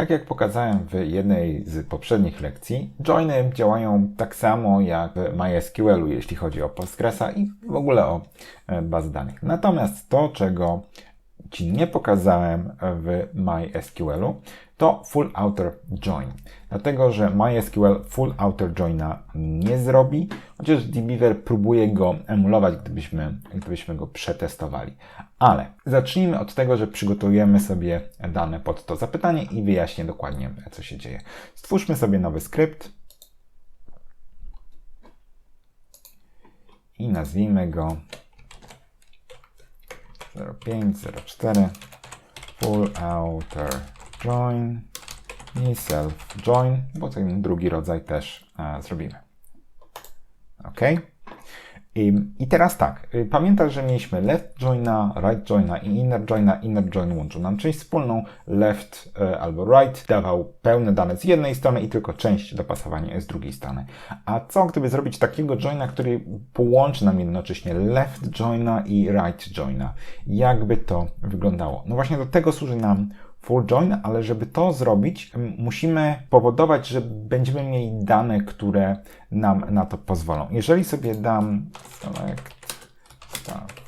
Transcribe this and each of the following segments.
Tak jak pokazałem w jednej z poprzednich lekcji, joiny działają tak samo jak w MySQL-u, jeśli chodzi o Postgresa i w ogóle o e, bazy danych. Natomiast to, czego Ci nie pokazałem w MySQL-u, to Full Outer Join. Dlatego, że MySQL Full Outer Joina nie zrobi, chociaż dbeaver próbuje go emulować, gdybyśmy, gdybyśmy go przetestowali. Ale zacznijmy od tego, że przygotujemy sobie dane pod to zapytanie i wyjaśnię dokładnie, co się dzieje. Stwórzmy sobie nowy skrypt i nazwijmy go 0504 full outer join i self join, bo ten drugi rodzaj też e, zrobimy. OK. I, I teraz tak, y, pamiętasz, że mieliśmy left joina, right joina i inner joina. Inner join łączył nam część wspólną, left y, albo right dawał pełne dane z jednej strony i tylko część dopasowania z drugiej strony. A co gdyby zrobić takiego joina, który połączy nam jednocześnie left joina i right joina? Jakby to wyglądało? No właśnie do tego służy nam full join, ale żeby to zrobić, musimy powodować, że będziemy mieli dane, które nam na to pozwolą. Jeżeli sobie dam select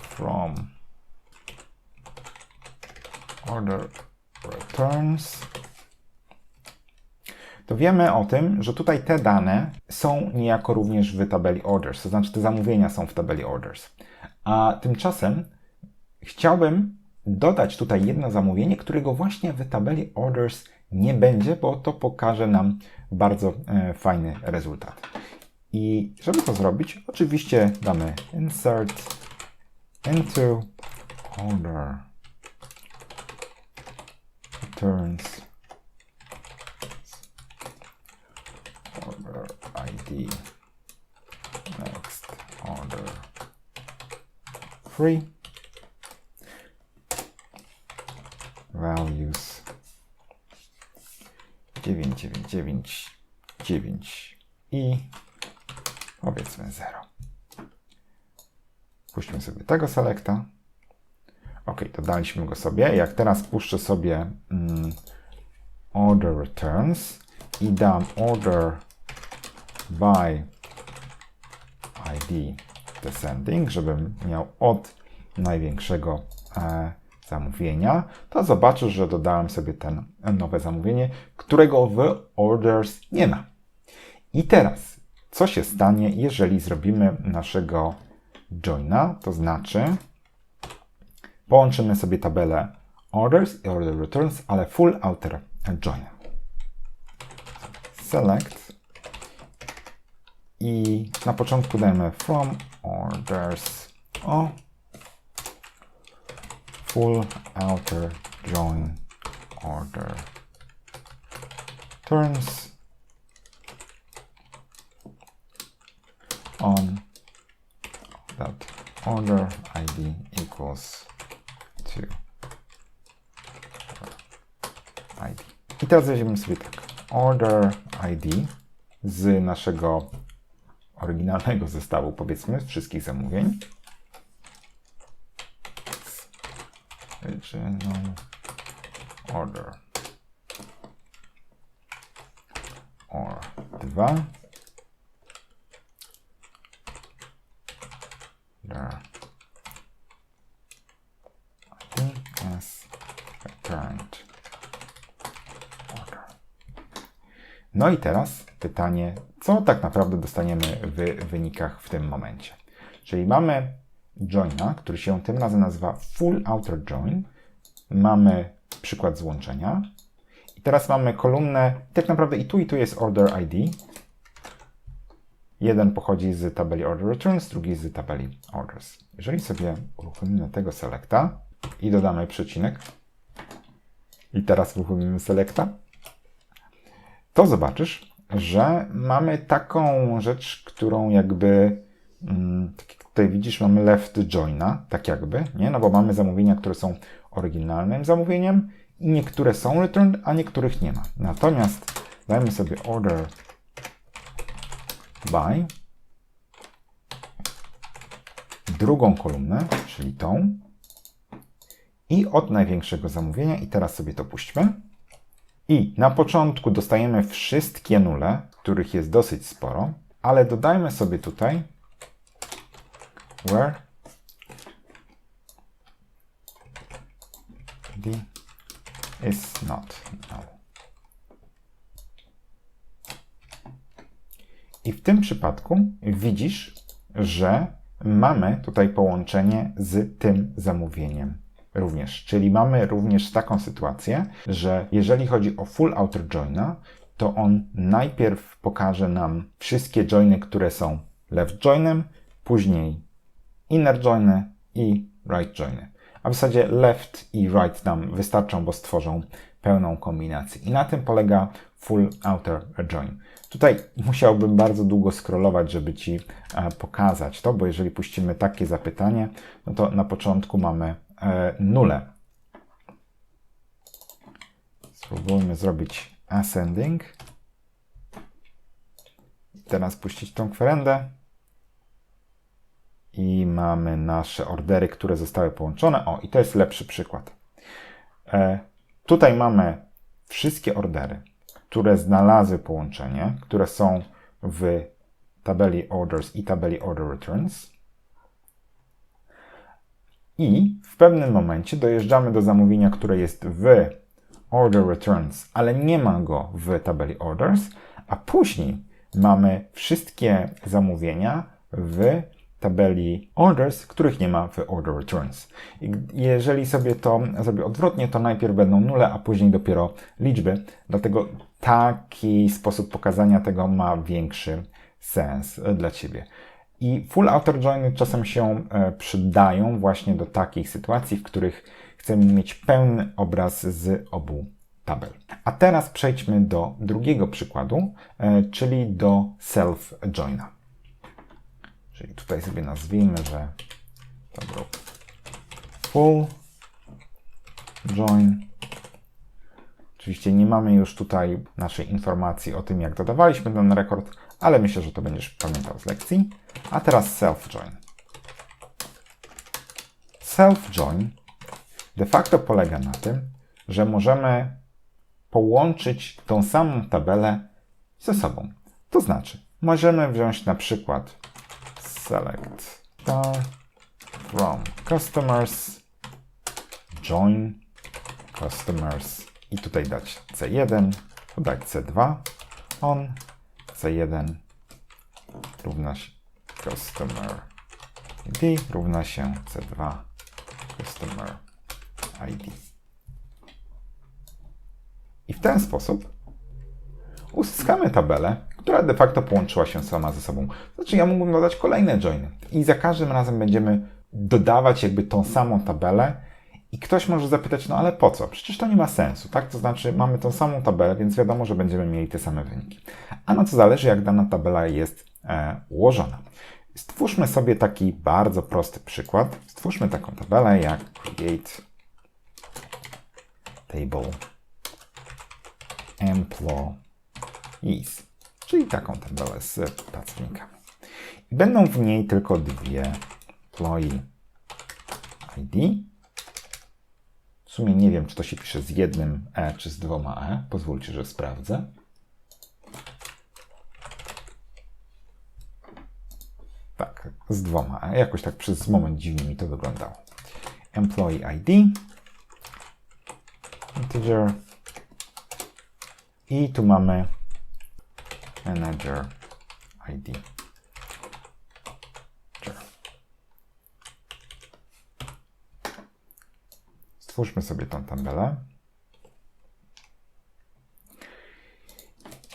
from order returns, to wiemy o tym, że tutaj te dane są niejako również w tabeli orders, to znaczy te zamówienia są w tabeli orders. A tymczasem chciałbym dodać tutaj jedno zamówienie, którego właśnie w tabeli orders nie będzie, bo to pokaże nam bardzo e, fajny rezultat. I żeby to zrobić, oczywiście damy insert into order. Returns. Order id next. Order. Free values 9999 i powiedzmy 0. Puśćmy sobie tego selecta. Ok, dodaliśmy go sobie. Jak teraz puszczę sobie mm, order returns i dam order by id descending, żebym miał od największego e, zamówienia, to zobaczysz, że dodałem sobie ten nowe zamówienie, którego w orders nie ma. I teraz, co się stanie, jeżeli zrobimy naszego joina, to znaczy połączymy sobie tabelę orders i order returns, ale full outer join. Select i na początku dajemy from orders o full outer join order turns on that order id equals to id. I teraz weźmiemy sobie tak order id z naszego oryginalnego zestawu, powiedzmy, wszystkich zamówień. Returned. No i teraz pytanie, co tak naprawdę dostaniemy w wynikach w tym momencie. Czyli mamy joina, który się tym razem nazywa full outer join. Mamy przykład złączenia. I teraz mamy kolumnę, tak naprawdę i tu i tu jest order ID. Jeden pochodzi z tabeli order returns, drugi z tabeli orders. Jeżeli sobie uruchomimy tego selecta i dodamy przecinek i teraz uruchomimy selecta, to zobaczysz, że mamy taką rzecz, którą jakby mm, Tutaj widzisz, mamy left joina, tak jakby, nie? No bo mamy zamówienia, które są oryginalnym zamówieniem i niektóre są returned, a niektórych nie ma. Natomiast dajmy sobie order by drugą kolumnę, czyli tą i od największego zamówienia i teraz sobie to puśćmy. I na początku dostajemy wszystkie nule, których jest dosyć sporo, ale dodajmy sobie tutaj where d is not null. I w tym przypadku widzisz, że mamy tutaj połączenie z tym zamówieniem również. Czyli mamy również taką sytuację, że jeżeli chodzi o full outer joina, to on najpierw pokaże nam wszystkie joiny, które są left joinem, później inner joiny i right joiny. A w zasadzie left i right nam wystarczą, bo stworzą pełną kombinację. I na tym polega full outer join. Tutaj musiałbym bardzo długo scrollować, żeby Ci e, pokazać to, bo jeżeli puścimy takie zapytanie, no to na początku mamy nulę. Spróbujmy zrobić ascending. Teraz puścić tą kwerendę. I mamy nasze ordery, które zostały połączone. O, i to jest lepszy przykład. E, tutaj mamy wszystkie ordery, które znalazły połączenie, które są w tabeli orders i tabeli order returns. I w pewnym momencie dojeżdżamy do zamówienia, które jest w order returns, ale nie ma go w tabeli orders, a później mamy wszystkie zamówienia w tabeli orders, których nie ma w order returns. I jeżeli sobie to zrobię odwrotnie, to najpierw będą nule, a później dopiero liczby. Dlatego taki sposób pokazania tego ma większy sens dla Ciebie. I full outer joiny czasem się e, przydają właśnie do takich sytuacji, w których chcemy mieć pełny obraz z obu tabel. A teraz przejdźmy do drugiego przykładu, e, czyli do self joina. Czyli tutaj sobie nazwijmy, że był full join. Oczywiście nie mamy już tutaj naszej informacji o tym, jak dodawaliśmy ten rekord, ale myślę, że to będziesz pamiętał z lekcji. A teraz self-join. Self-join de facto polega na tym, że możemy połączyć tą samą tabelę ze sobą. To znaczy, możemy wziąć na przykład select from customers, join customers i tutaj dać C1, dodać C2, on C1 równa się customer ID równa się C2 customer ID. I w ten sposób uzyskamy tabelę, która de facto połączyła się sama ze sobą. Znaczy ja mógłbym dodać kolejne joiny i za każdym razem będziemy dodawać jakby tą samą tabelę i ktoś może zapytać, no ale po co? Przecież to nie ma sensu, tak? To znaczy mamy tą samą tabelę, więc wiadomo, że będziemy mieli te same wyniki. A na co zależy, jak dana tabela jest e, ułożona. Stwórzmy sobie taki bardzo prosty przykład. Stwórzmy taką tabelę jak create table employees, czyli taką tabelę z pracownikami. Będą w niej tylko dwie employee ID. W sumie nie wiem, czy to się pisze z jednym E, czy z dwoma E. Pozwólcie, że sprawdzę. Tak, z dwoma E. Jakoś tak przez moment dziwnie mi to wyglądało. Employee ID. Integer i tu mamy Manager ID. Stwórzmy sobie tą tabelę.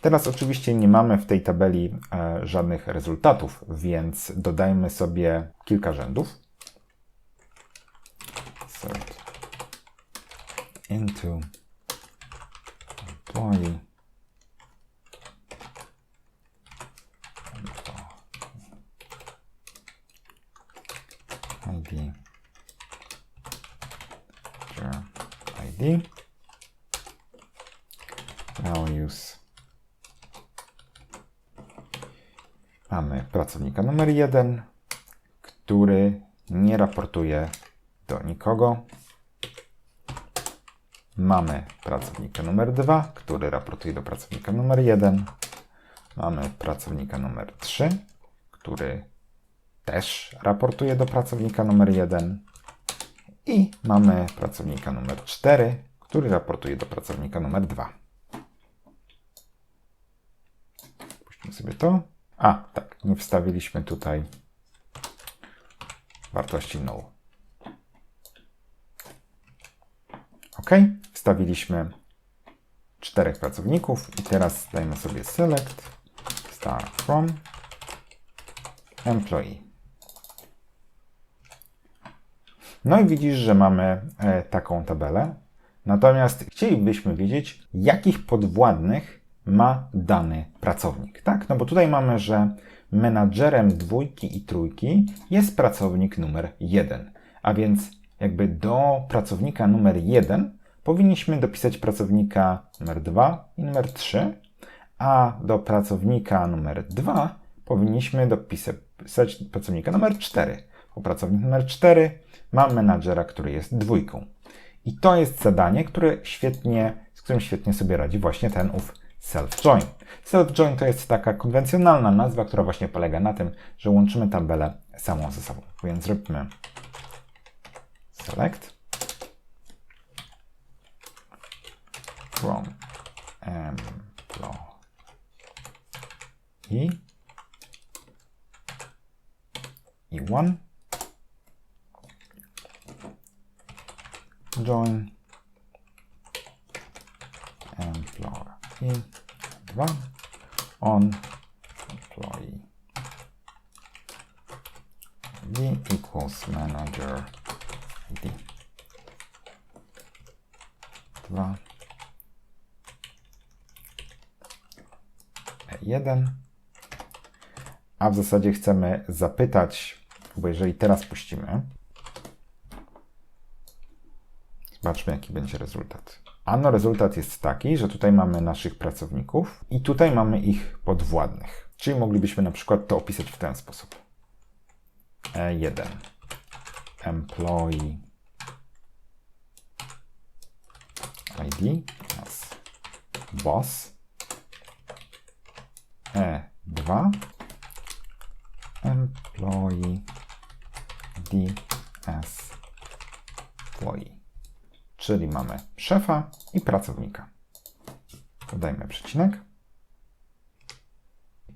Teraz oczywiście nie mamy w tej tabeli e, żadnych rezultatów, więc dodajmy sobie kilka rzędów. Sort into employee ID ID values mamy pracownika numer jeden, który nie raportuje do nikogo mamy pracownika numer 2, który raportuje do pracownika numer 1. Mamy pracownika numer 3, który też raportuje do pracownika numer 1. I mamy pracownika numer 4, który raportuje do pracownika numer 2. Puśćmy sobie to. A, tak, nie wstawiliśmy tutaj wartości null. OK, wstawiliśmy czterech pracowników i teraz dajmy sobie select start from employee. No i widzisz, że mamy e, taką tabelę. Natomiast chcielibyśmy wiedzieć, jakich podwładnych ma dany pracownik. Tak? No bo tutaj mamy, że menadżerem dwójki i trójki jest pracownik numer jeden. A więc jakby do pracownika numer jeden powinniśmy dopisać pracownika numer 2 i numer 3, a do pracownika numer 2 powinniśmy dopisać pracownika numer 4. Bo pracownik numer 4 ma menadżera, który jest dwójką. I to jest zadanie, które świetnie, z którym świetnie sobie radzi właśnie ten ów self-join. Self-join to jest taka konwencjonalna nazwa, która właśnie polega na tym, że łączymy tabelę samą ze sobą. Więc zróbmy select from employee e1 join. Employee 2 on. Employee. D equals manager id 2 e1 a w zasadzie chcemy zapytać, bo jeżeli teraz puścimy, zobaczmy jaki będzie rezultat. Ano rezultat jest taki, że tutaj mamy naszych pracowników i tutaj mamy ich podwładnych. Czyli moglibyśmy na przykład to opisać w ten sposób. E1 employee ID as boss. E2 employee D as employee czyli mamy szefa i pracownika. Dodajmy przecinek.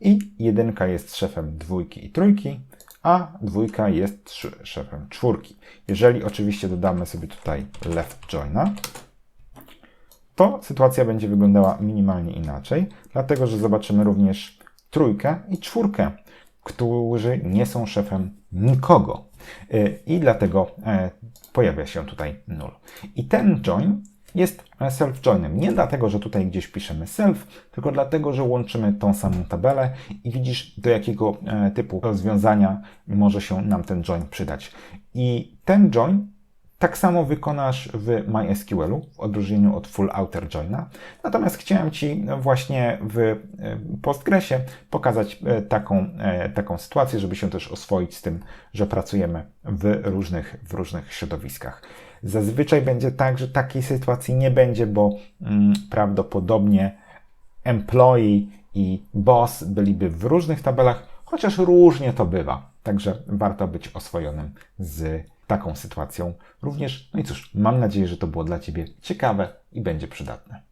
I jedynka jest szefem dwójki i trójki, a dwójka jest szefem czwórki. Jeżeli oczywiście dodamy sobie tutaj left joina, to sytuacja będzie wyglądała minimalnie inaczej, dlatego że zobaczymy również trójkę i czwórkę, którzy nie są szefem nikogo. Y, I dlatego e, pojawia się tutaj null. I ten join jest self-joinem. Nie dlatego, że tutaj gdzieś piszemy self, tylko dlatego, że łączymy tą samą tabelę i widzisz, do jakiego e, typu rozwiązania może się nam ten join przydać. I ten join tak samo wykonasz w MySQL-u, w odróżnieniu od Full Outer Joina. Natomiast chciałem Ci właśnie w e, Postgresie pokazać e, taką, e, taką sytuację, żeby się też oswoić z tym, że pracujemy w różnych, w różnych środowiskach. Zazwyczaj będzie tak, że takiej sytuacji nie będzie, bo mm, prawdopodobnie employee i boss byliby w różnych tabelach, chociaż różnie to bywa. Także warto być oswojonym z taką sytuacją również. No i cóż, mam nadzieję, że to było dla Ciebie ciekawe i będzie przydatne.